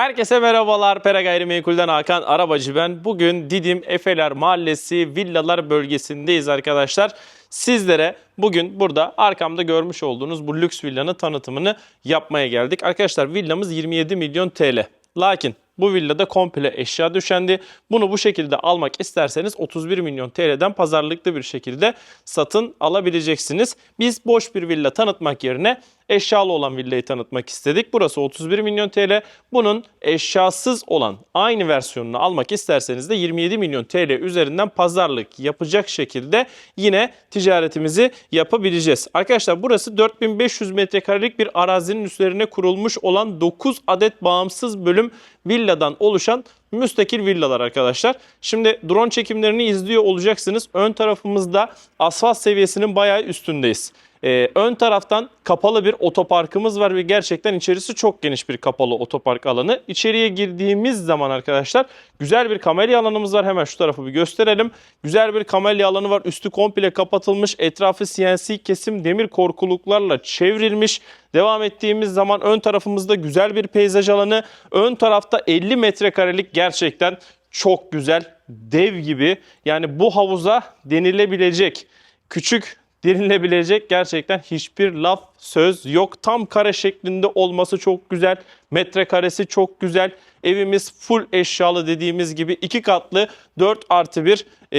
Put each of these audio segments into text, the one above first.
Herkese merhabalar. Pera Gayrimenkul'den Hakan Arabacı ben. Bugün Didim Efeler Mahallesi Villalar bölgesindeyiz arkadaşlar. Sizlere bugün burada arkamda görmüş olduğunuz bu lüks villanın tanıtımını yapmaya geldik. Arkadaşlar villamız 27 milyon TL. Lakin bu villada komple eşya düşendi. Bunu bu şekilde almak isterseniz 31 milyon TL'den pazarlıklı bir şekilde satın alabileceksiniz. Biz boş bir villa tanıtmak yerine eşyalı olan villayı tanıtmak istedik. Burası 31 milyon TL. Bunun eşyasız olan aynı versiyonunu almak isterseniz de 27 milyon TL üzerinden pazarlık yapacak şekilde yine ticaretimizi yapabileceğiz. Arkadaşlar burası 4500 metrekarelik bir arazinin üzerine kurulmuş olan 9 adet bağımsız bölüm villadan oluşan müstakil villalar arkadaşlar. Şimdi drone çekimlerini izliyor olacaksınız. Ön tarafımızda asfalt seviyesinin bayağı üstündeyiz. Ee, ön taraftan kapalı bir otoparkımız var ve gerçekten içerisi çok geniş bir kapalı otopark alanı. İçeriye girdiğimiz zaman arkadaşlar güzel bir kamelya alanımız var. Hemen şu tarafı bir gösterelim. Güzel bir kamelya alanı var. Üstü komple kapatılmış. Etrafı CNC kesim demir korkuluklarla çevrilmiş. Devam ettiğimiz zaman ön tarafımızda güzel bir peyzaj alanı. Ön tarafta 50 metrekarelik gerçekten çok güzel dev gibi. Yani bu havuza denilebilecek küçük denilebilecek gerçekten hiçbir laf söz yok. Tam kare şeklinde olması çok güzel. Metrekaresi çok güzel. Evimiz full eşyalı dediğimiz gibi iki katlı 4 artı 1 e,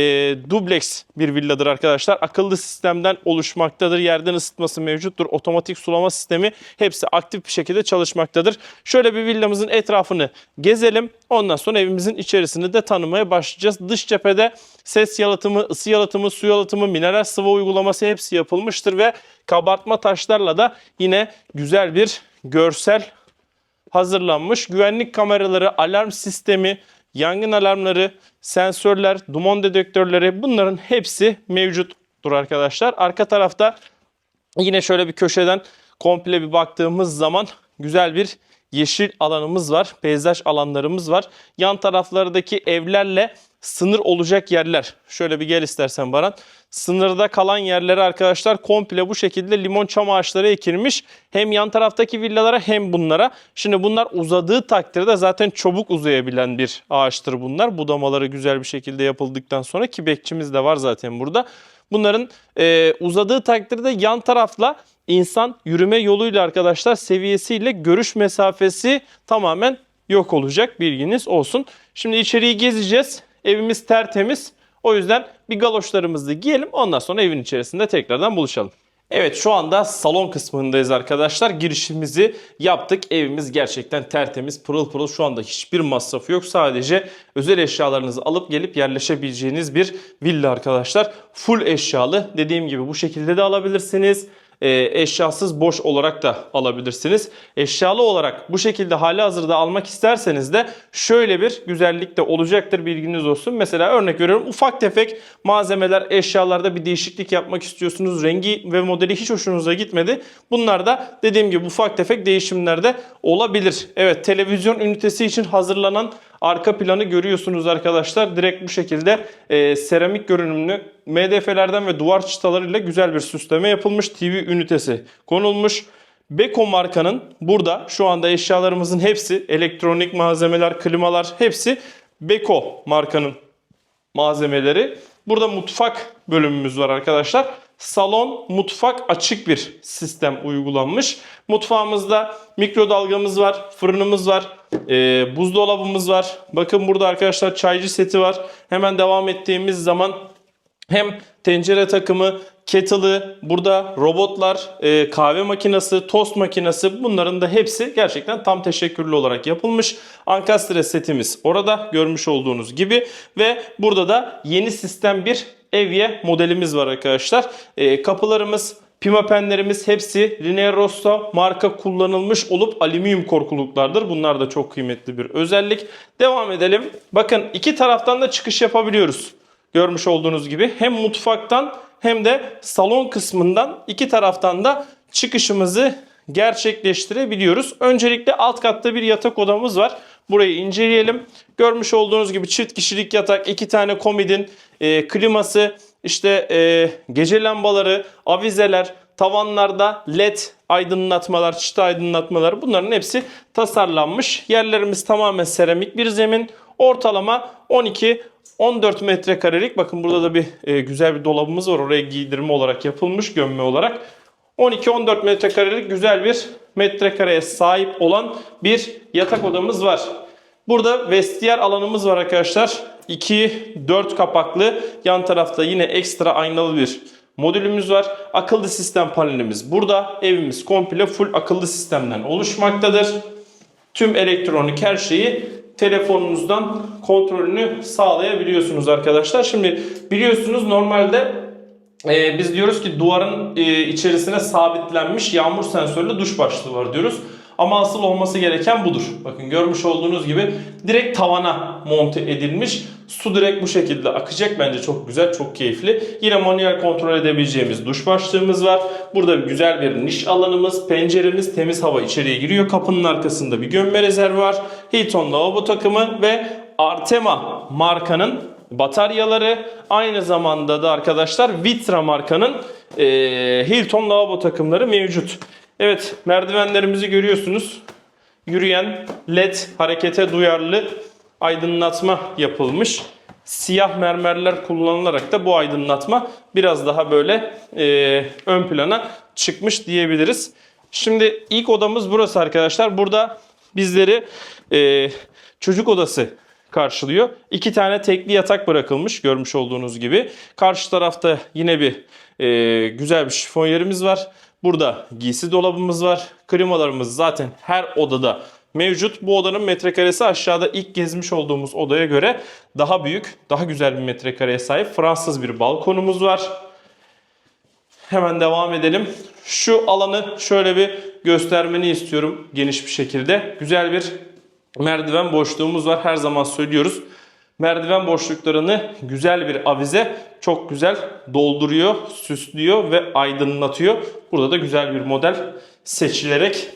dubleks bir villadır arkadaşlar. Akıllı sistemden oluşmaktadır. Yerden ısıtması mevcuttur. Otomatik sulama sistemi hepsi aktif bir şekilde çalışmaktadır. Şöyle bir villamızın etrafını gezelim. Ondan sonra evimizin içerisini de tanımaya başlayacağız. Dış cephede ses yalıtımı, ısı yalıtımı, su yalıtımı, mineral sıvı uygulaması hepsi yapılmıştır ve kabartma taşlarla da yine güzel bir görsel hazırlanmış. Güvenlik kameraları, alarm sistemi, yangın alarmları, sensörler, duman dedektörleri bunların hepsi mevcuttur arkadaşlar. Arka tarafta yine şöyle bir köşeden komple bir baktığımız zaman güzel bir yeşil alanımız var. Peyzaj alanlarımız var. Yan taraflardaki evlerle sınır olacak yerler. Şöyle bir gel istersen Baran. Sınırda kalan yerlere arkadaşlar komple bu şekilde limon çam ağaçları ekilmiş. Hem yan taraftaki villalara hem bunlara. Şimdi bunlar uzadığı takdirde zaten çabuk uzayabilen bir ağaçtır bunlar. Budamaları güzel bir şekilde yapıldıktan sonra ki bekçimiz de var zaten burada. Bunların e, uzadığı takdirde yan tarafla insan yürüme yoluyla arkadaşlar seviyesiyle görüş mesafesi tamamen yok olacak bilginiz olsun. Şimdi içeriği gezeceğiz. Evimiz tertemiz. O yüzden bir galoşlarımızı giyelim. Ondan sonra evin içerisinde tekrardan buluşalım. Evet şu anda salon kısmındayız arkadaşlar. Girişimizi yaptık. Evimiz gerçekten tertemiz, pırıl pırıl. Şu anda hiçbir masrafı yok. Sadece özel eşyalarınızı alıp gelip yerleşebileceğiniz bir villa arkadaşlar. Full eşyalı. Dediğim gibi bu şekilde de alabilirsiniz e, eşyasız boş olarak da alabilirsiniz. Eşyalı olarak bu şekilde hali hazırda almak isterseniz de şöyle bir güzellik de olacaktır bilginiz olsun. Mesela örnek veriyorum ufak tefek malzemeler eşyalarda bir değişiklik yapmak istiyorsunuz. Rengi ve modeli hiç hoşunuza gitmedi. Bunlar da dediğim gibi ufak tefek değişimlerde olabilir. Evet televizyon ünitesi için hazırlanan arka planı görüyorsunuz arkadaşlar. Direkt bu şekilde e, seramik görünümlü MDF'lerden ve duvar çıtalarıyla güzel bir süsleme yapılmış TV ünitesi konulmuş. Beko markanın burada şu anda eşyalarımızın hepsi elektronik malzemeler, klimalar hepsi Beko markanın malzemeleri. Burada mutfak bölümümüz var arkadaşlar. Salon, mutfak açık bir sistem uygulanmış. Mutfağımızda mikrodalgamız var, fırınımız var, e, buzdolabımız var. Bakın burada arkadaşlar çaycı seti var. Hemen devam ettiğimiz zaman hem tencere takımı, kettle'ı, burada robotlar, e, kahve makinesi, tost makinesi bunların da hepsi gerçekten tam teşekkürlü olarak yapılmış. Ankastre setimiz orada görmüş olduğunuz gibi ve burada da yeni sistem bir evye modelimiz var arkadaşlar. E, kapılarımız Pimapenlerimiz hepsi Linear Rosso marka kullanılmış olup alüminyum korkuluklardır. Bunlar da çok kıymetli bir özellik. Devam edelim. Bakın iki taraftan da çıkış yapabiliyoruz. Görmüş olduğunuz gibi hem mutfaktan hem de salon kısmından iki taraftan da çıkışımızı gerçekleştirebiliyoruz. Öncelikle alt katta bir yatak odamız var. Burayı inceleyelim. Görmüş olduğunuz gibi çift kişilik yatak, iki tane komodin, e, kliması, işte e, gece lambaları, avizeler, tavanlarda led aydınlatmalar, çıta aydınlatmalar bunların hepsi tasarlanmış. Yerlerimiz tamamen seramik bir zemin. Ortalama 12 14 metrekarelik bakın burada da bir e, güzel bir dolabımız var. Oraya giydirme olarak yapılmış gömme olarak. 12-14 metrekarelik güzel bir metrekareye sahip olan bir yatak odamız var. Burada vestiyer alanımız var arkadaşlar. 2-4 kapaklı yan tarafta yine ekstra aynalı bir modülümüz var. Akıllı sistem panelimiz burada. Evimiz komple full akıllı sistemden oluşmaktadır. Tüm elektronik her şeyi telefonunuzdan kontrolünü sağlayabiliyorsunuz arkadaşlar. Şimdi biliyorsunuz normalde e, biz diyoruz ki duvarın e, içerisine sabitlenmiş yağmur sensörlü duş başlığı var diyoruz. Ama asıl olması gereken budur. Bakın görmüş olduğunuz gibi direkt tavana monte edilmiş. Su direkt bu şekilde akacak. Bence çok güzel, çok keyifli. Yine manuel kontrol edebileceğimiz duş başlığımız var. Burada güzel bir niş alanımız, penceremiz, temiz hava içeriye giriyor. Kapının arkasında bir gömme rezervi var. Hilton lavabo takımı ve Artema markanın bataryaları. Aynı zamanda da arkadaşlar Vitra markanın e, Hilton lavabo takımları mevcut. Evet merdivenlerimizi görüyorsunuz. Yürüyen led harekete duyarlı aydınlatma yapılmış. Siyah mermerler kullanılarak da bu aydınlatma biraz daha böyle e, ön plana çıkmış diyebiliriz. Şimdi ilk odamız burası arkadaşlar. Burada bizleri e, çocuk odası karşılıyor. İki tane tekli yatak bırakılmış görmüş olduğunuz gibi. Karşı tarafta yine bir e, güzel bir şifonyerimiz var. Burada giysi dolabımız var. Klimalarımız zaten her odada mevcut. Bu odanın metrekaresi aşağıda ilk gezmiş olduğumuz odaya göre daha büyük, daha güzel bir metrekareye sahip. Fransız bir balkonumuz var. Hemen devam edelim. Şu alanı şöyle bir göstermeni istiyorum geniş bir şekilde. Güzel bir merdiven boşluğumuz var. Her zaman söylüyoruz. Merdiven boşluklarını güzel bir avize çok güzel dolduruyor, süslüyor ve aydınlatıyor. Burada da güzel bir model seçilerek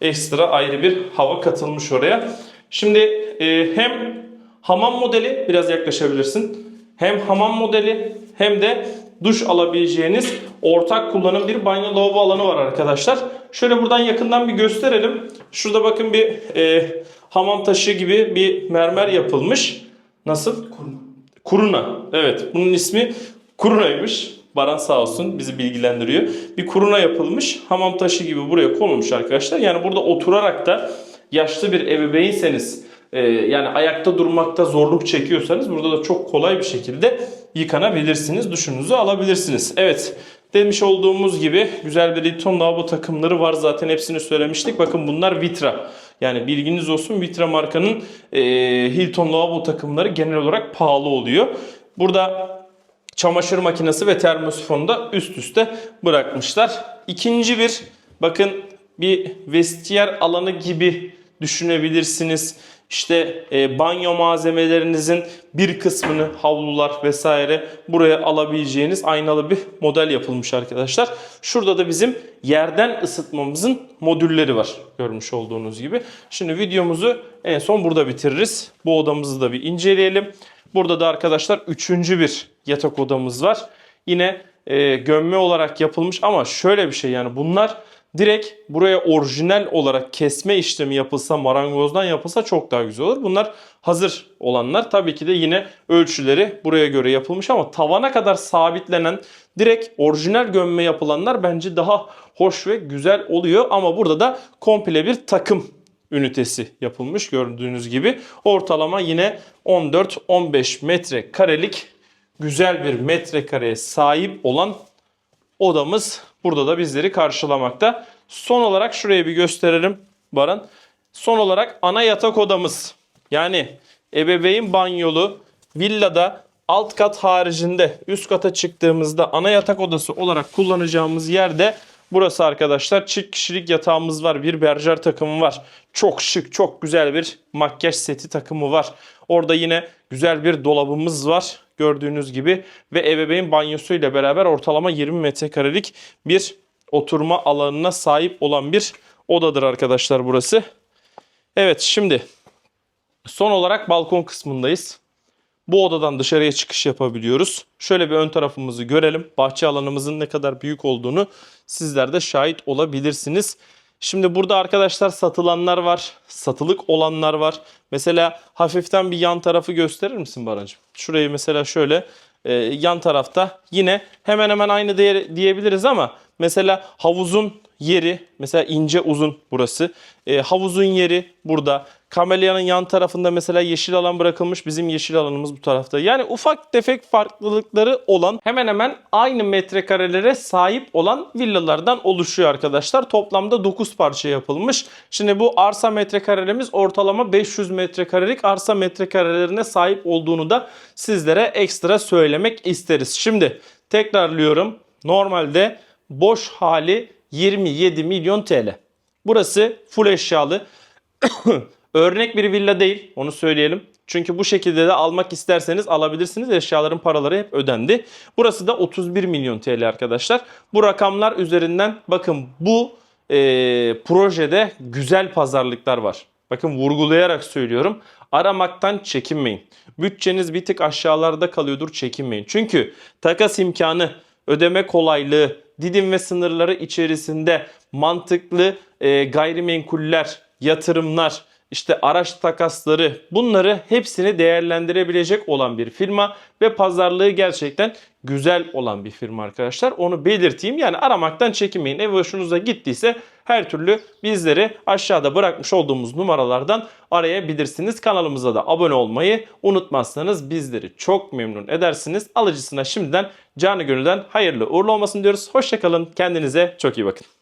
ekstra ayrı bir hava katılmış oraya. Şimdi e, hem hamam modeli biraz yaklaşabilirsin. Hem hamam modeli hem de duş alabileceğiniz ortak kullanım bir banyo lavabo alanı var arkadaşlar. Şöyle buradan yakından bir gösterelim. Şurada bakın bir e, hamam taşı gibi bir mermer yapılmış. Nasıl? Kuruna. Kuruna. Evet. Bunun ismi Kuruna'ymış. Baran sağ olsun bizi bilgilendiriyor. Bir kuruna yapılmış hamam taşı gibi buraya konulmuş arkadaşlar. Yani burada oturarak da yaşlı bir ebeveynseniz e, yani ayakta durmakta zorluk çekiyorsanız burada da çok kolay bir şekilde yıkanabilirsiniz. Duşunuzu alabilirsiniz. Evet demiş olduğumuz gibi güzel bir Hilton lavabo takımları var zaten hepsini söylemiştik. Bakın bunlar Vitra. Yani bilginiz olsun Vitra markanın e, Hilton lavabo takımları genel olarak pahalı oluyor. Burada çamaşır makinesi ve termosifonu da üst üste bırakmışlar. İkinci bir bakın bir vestiyer alanı gibi düşünebilirsiniz. İşte e, banyo malzemelerinizin bir kısmını havlular vesaire buraya alabileceğiniz aynalı bir model yapılmış arkadaşlar. Şurada da bizim yerden ısıtmamızın modülleri var görmüş olduğunuz gibi. Şimdi videomuzu en son burada bitiririz. Bu odamızı da bir inceleyelim. Burada da arkadaşlar üçüncü bir yatak odamız var. Yine e, gömme olarak yapılmış ama şöyle bir şey yani bunlar direkt buraya orijinal olarak kesme işlemi yapılsa marangozdan yapılsa çok daha güzel olur. Bunlar hazır olanlar tabii ki de yine ölçüleri buraya göre yapılmış ama tavana kadar sabitlenen direkt orijinal gömme yapılanlar bence daha hoş ve güzel oluyor ama burada da komple bir takım ünitesi yapılmış gördüğünüz gibi. Ortalama yine 14-15 metre karelik güzel bir metrekareye sahip olan odamız burada da bizleri karşılamakta. Son olarak şurayı bir gösterelim Baran. Son olarak ana yatak odamız. Yani ebeveyn banyolu villada alt kat haricinde üst kata çıktığımızda ana yatak odası olarak kullanacağımız yerde burası arkadaşlar çift kişilik yatağımız var. Bir berjer takımı var. Çok şık çok güzel bir makyaj seti takımı var. Orada yine güzel bir dolabımız var gördüğünüz gibi ve ebeveyn banyosuyla beraber ortalama 20 metrekarelik bir oturma alanına sahip olan bir odadır arkadaşlar burası. Evet şimdi son olarak balkon kısmındayız. Bu odadan dışarıya çıkış yapabiliyoruz. Şöyle bir ön tarafımızı görelim. Bahçe alanımızın ne kadar büyük olduğunu sizler de şahit olabilirsiniz. Şimdi burada arkadaşlar satılanlar var, satılık olanlar var. Mesela hafiften bir yan tarafı gösterir misin Barancığım? Şurayı mesela şöyle e, yan tarafta yine hemen hemen aynı değer diyebiliriz ama mesela havuzun yeri mesela ince uzun burası. E, havuzun yeri burada. Kamelyanın yan tarafında mesela yeşil alan bırakılmış. Bizim yeşil alanımız bu tarafta. Yani ufak tefek farklılıkları olan hemen hemen aynı metrekarelere sahip olan villalardan oluşuyor arkadaşlar. Toplamda 9 parça yapılmış. Şimdi bu arsa metrekarelemiz ortalama 500 metrekarelik arsa metrekarelerine sahip olduğunu da sizlere ekstra söylemek isteriz. Şimdi tekrarlıyorum. Normalde boş hali 27 milyon TL. Burası full eşyalı. Örnek bir villa değil onu söyleyelim. Çünkü bu şekilde de almak isterseniz alabilirsiniz. Eşyaların paraları hep ödendi. Burası da 31 milyon TL arkadaşlar. Bu rakamlar üzerinden bakın bu e, projede güzel pazarlıklar var. Bakın vurgulayarak söylüyorum. Aramaktan çekinmeyin. Bütçeniz bir tık aşağılarda kalıyordur çekinmeyin. Çünkü takas imkanı, ödeme kolaylığı, Didim ve sınırları içerisinde mantıklı e, gayrimenkuller, yatırımlar, işte araç takasları bunları hepsini değerlendirebilecek olan bir firma ve pazarlığı gerçekten güzel olan bir firma arkadaşlar. Onu belirteyim. Yani aramaktan çekinmeyin. Ev hoşunuza gittiyse her türlü bizleri aşağıda bırakmış olduğumuz numaralardan arayabilirsiniz. Kanalımıza da abone olmayı unutmazsanız bizleri çok memnun edersiniz. Alıcısına şimdiden canı gönülden hayırlı uğurlu olmasın diyoruz. Hoşçakalın. Kendinize çok iyi bakın.